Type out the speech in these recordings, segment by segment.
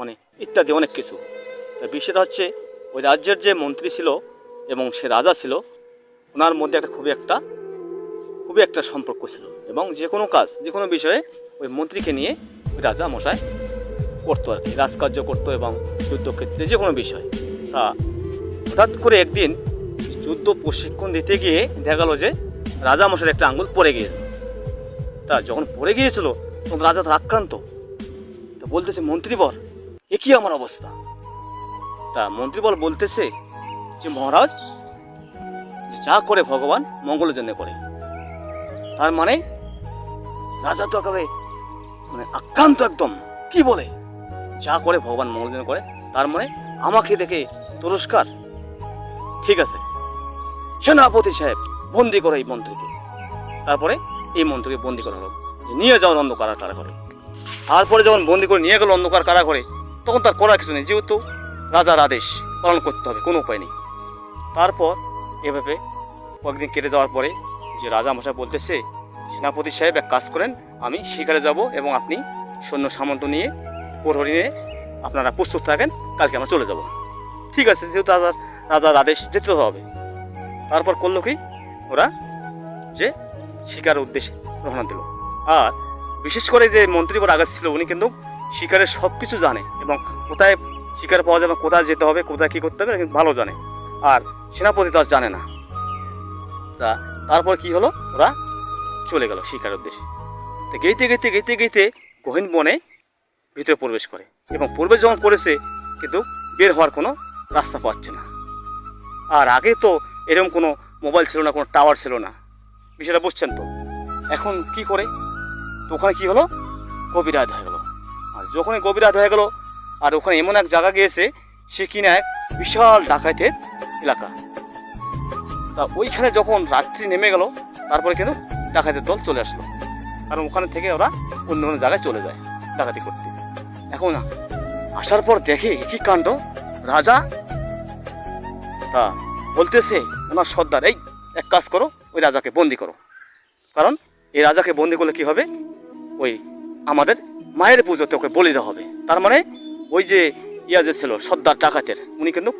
মানে ইত্যাদি অনেক কিছু। বিষয়টা হচ্ছে, ওই রাজ্যের যে মন্ত্রী ছিল এবং সে রাজা ছিল, ওনার মধ্যে একটা খুবই একটা খুবই একটা সম্পর্ক ছিল এবং যে কোনো কাজ, যে কোনো বিষয়ে ওই মন্ত্রীকে নিয়ে ওই রাজা মশাই করতো আর কি, রাজকার্য করতো এবং যুদ্ধক্ষেত্রে যে কোনো বিষয়। তা হঠাৎ করে একদিন যুদ্ধ প্রশিক্ষণ দিতে গিয়ে দেখা গেল যে রাজা মশাইয়ের একটা আঙ্গুল পড়ে গিয়েছিল। তা যখন পড়ে গিয়েছিল, তখন রাজা তো আক্রান্ত। তা বলতেছে মন্ত্রী মন্ত্রীবর এ কি আমার অবস্থা? তা মন্ত্রী বল বলতেছে যে, মহারাজ, যা করে ভগবান মঙ্গলের জন্য করে। তার মানে রাজা তো একেবারে মানে আক্রান্ত একদম। কি বলে? যা করে ভগবান মঙ্গলের জন্য করে, তার মানে আমাকে দেখে তুরস্কার? ঠিক আছে। সেনাপতি সাহেব বন্দি করে এই মন্ত্রীকে। তারপরে এই মন্ত্রীকে বন্দি করা হলো। নিয়ে যাওয়ার অন্ধকার কারা করে তারপরে যখন বন্দি করে নিয়ে গেল অন্ধকার কারা করে তখন তার করার কিছু নেই। যেহেতু রাজার আদেশ পালন করতে হবে, কোনো উপায় নেই। তারপর এভাবে কয়েকদিন কেটে যাওয়ার পরে যে রাজা মশাই বলতেছে, সেনাপতি সাহেব এক কাজ করেন, আমি শিকারে যাব এবং আপনি সৈন্য সামন্ত নিয়ে, প্রহরী নিয়ে আপনারা প্রস্তুত থাকেন, কালকে আমরা চলে যাব। ঠিক আছে, যেহেতু রাজার রাজার আদেশ যেতে হবে। তারপর করল কি? ওরা যে শিকার উদ্দেশ্যে রওনা দিল। আর বিশেষ করে যে মন্ত্রীবর আগাছ ছিল, উনি কিন্তু শিকারের সব কিছু জানে এবং কোথায় শিকার পাওয়া যাবে, কোথায় যেতে হবে, কোথায় কী করতে হবে ভালো জানে। আর সেনাপতি আর জানে না। তা তারপর কি হলো? ওরা চলে গেল শিকার উদ্দেশ্যে। তো গেইতে গেইতে গেইতে গেইতে গহীন বনে ভিতরে প্রবেশ করে এবং প্রবেশ যখন করেছে, কিন্তু বের হওয়ার কোনো রাস্তা পাচ্ছে না। আর আগে তো এরকম কোনো মোবাইল ছিল না, কোনো টাওয়ার ছিল না। বিষয়টা বুঝছেন তো? এখন কি করে? তো ওখানে কি হলো? রাত হয়ে যখনই গভীর রাত হয়ে গেল, আর ওখানে এমন এক জায়গা গিয়েছে, সে কিনা এক বিশাল ডাকাতের এলাকা। তা ওইখানে যখন রাত্রি নেমে গেল, তারপরে কিন্তু ডাকাতের দল চলে আসলো। কারণ ওখানে থেকে ওরা অন্য অন্য জায়গায় চলে যায় ডাকাতি করতে। এখন আসার পর দেখে কি কাণ্ড, রাজা তা বলতেছে ওনার সর্দার, এই এক কাজ করো, ওই রাজাকে বন্দি করো। কারণ এই রাজাকে বন্দি করলে কি হবে? ওই আমাদের মায়ের পুজোতে ওকে বলি দেওয়া হবে। তার মানে ওই যে ইয়া যে ছিল, সর্দার ডাকাতের, উনি কিন্তু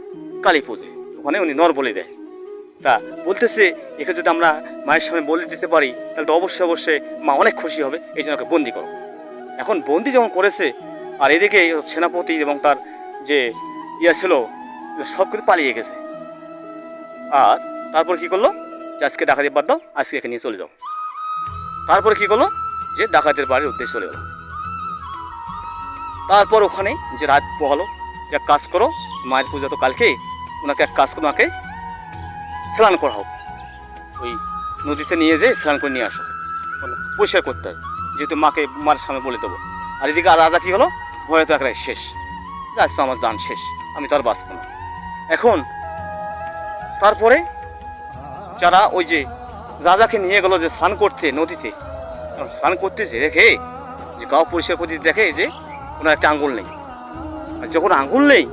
কালী পুজো। ওখানে উনি নর বলি দেয়। তা বলতেছে, একে যদি আমরা মায়ের সামনে বলি দিতে পারি, তাহলে তো অবশ্যই অবশ্যই মা অনেক খুশি হবে, এই জন্য ওকে বন্দি করো। এখন বন্দি যখন করেছে, আর এদিকে সেনাপতি এবং তার যে ইয়া ছিল, সব কিছু পালিয়ে গেছে। আর তারপর কি করল? আজকে ডাকাতি বাদ দাও, আজকে এখানে নিয়ে চলে যাও। তারপরে কি করল? যে ডাকাতের বাড়ির উদ্দেশ্যে চলে গেল। তারপর ওখানে যে রাত পোহালো, যে এক কাজ করো, মায়ের পুজো তো কালকে, ওনাকে এক কাজ ওনাকে স্নান করা হোক ওই নদীতে নিয়ে যেয়ে স্নান করে নিয়ে আসো। মানে পরিষ্কার করতে হয়। যেহেতু মাকে, মার সামনে বলে দেবো। আর এদিকে আর রাজা কি হলো? ভয়ে তো একরাই শেষ। আজ তো আমার দান শেষ। আমি তো আর বাঁচবো না। এখন তারপরে যারা ওই যে রাজাকে নিয়ে গেলো যে স্নান করতে নদীতে স্নান করতেছে, দেখে যে গাও পরিষ্কার করতে দেখে যে ওনার একটা আঙ্গুল নেই। আর যখন আঙ্গুল নেই,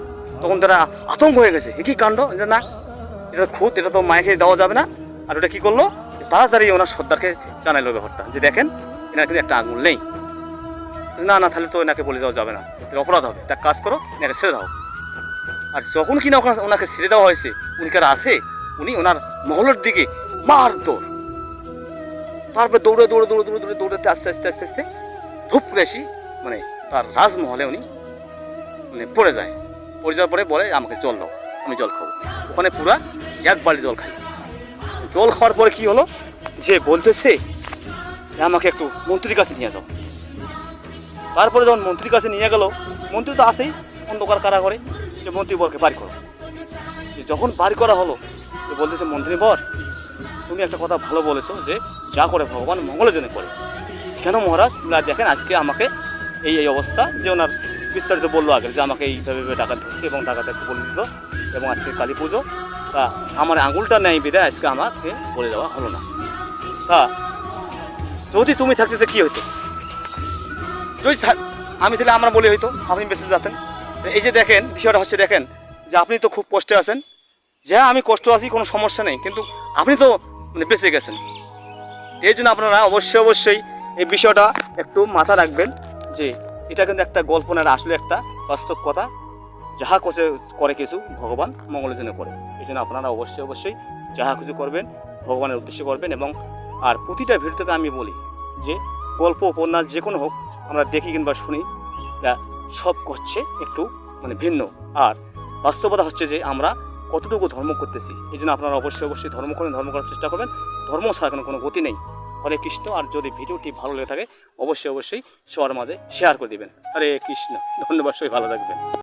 তখন তারা আতঙ্ক হয়ে গেছে। কি কাণ্ড? না, এটা খুঁত, এটা তো মায়েকে দেওয়া যাবে না। আর ওটা কী করল? তাড়াতাড়ি ওনার সর্দারকে জানাইলো ব্যাপারটা যে দেখেন, এনার কিন্তু একটা আঙুল নেই। না না, তাহলে তো এনাকে বলে দেওয়া যাবে না। এটা অপরাধ হবে। তা কাজ করো, এনাকে ছেড়ে দাও। আর যখন কিনা ওখানে ওনাকে ছেড়ে দেওয়া হয়েছে, উনি কারা আসে উনি ওনার মহলের দিকে মার দৌড় তারপর দৌড়ে দৌড়ে দৌড়ে দৌড়ে দৌড়ে, দৌড়াতে আস্তে আস্তে আস্তে আস্তে ধূপ আসি মানে তার রাজমহলে উনি মানে পড়ে যায়। পড়ে যাওয়ার পরে বলে, আমাকে জল দাও, আমি জল খাব। ওখানে পুরা এক বাড়ি জল খাই জল খাওয়ার পরে কি হলো? যে বলতেছে আমাকে একটু মন্ত্রীর কাছে নিয়ে যাও। তারপরে যখন মন্ত্রীর কাছে নিয়ে গেল, মন্ত্রী তো আসেই অন্ধকার কারা করে, যে মন্ত্রী বরকে বাড়ি করো। যখন বাড়ি করা হলো বলতেছে, মন্ত্রী বর, তুমি একটা কথা ভালো বলেছ যে যা করে ভগবান মঙ্গলের জন্য করে। কেন মহারাজ? না, দেখেন আজকে আমাকে এই এই অবস্থা যে ওনার বিস্তারিত বলল আগে যে আমাকে এইভাবে টাকা ধরছে এবং টাকাটা একটু বলে দিল এবং আজকে কালী পুজো। তা আমার আঙুলটা নেই বিদায় আজকে আমাকে বলে দেওয়া হলো না। তা যদি তুমি থাকতে কী হতো যদি আমি তাহলে আমার বলি হইতো, আপনি বেঁচে যেতেন। এই যে দেখেন, বিষয়টা হচ্ছে দেখেন যে আপনি তো খুব কষ্টে আছেন। যে আমি কষ্ট আছি কোনো সমস্যা নেই, কিন্তু আপনি তো মানে বেঁচে গেছেন। এই জন্য আপনারা অবশ্যই অবশ্যই এই বিষয়টা একটু মাথা রাখবেন যে এটা কিন্তু একটা গল্প না আসলে একটা বাস্তব কথা। যাহা কোসে করে কিছু ভগবান মঙ্গলের জন্য করে। এই জন্য আপনারা অবশ্যই অবশ্যই যাহা কিছু করবেন ভগবানের উদ্দেশ্যে করবেন এবং আর প্রতিটা ভিডিওতে আমি বলি যে গল্প, উপন্যাস যে কোনো হোক, আমরা দেখি কিংবা শুনি সব হচ্ছে একটু মানে ভিন্ন। আর বাস্তবতা হচ্ছে যে আমরা কতটুকু ধর্ম করতেছি? এই জন্য আপনারা অবশ্যই অবশ্যই ধর্ম করেন, ধর্ম করার চেষ্টা করবেন। ধর্ম ছাড়া কোনো কোনো গতি নেই। হরে কৃষ্ণ, আর যদি ভিডিওটি ভালো লেগে থাকে, অবশ্যই অবশ্যই সবার মাঝে শেয়ার করে দিবেন। হরে কৃষ্ণ। ধন্যবাদ, সবাই ভালো থাকবেন।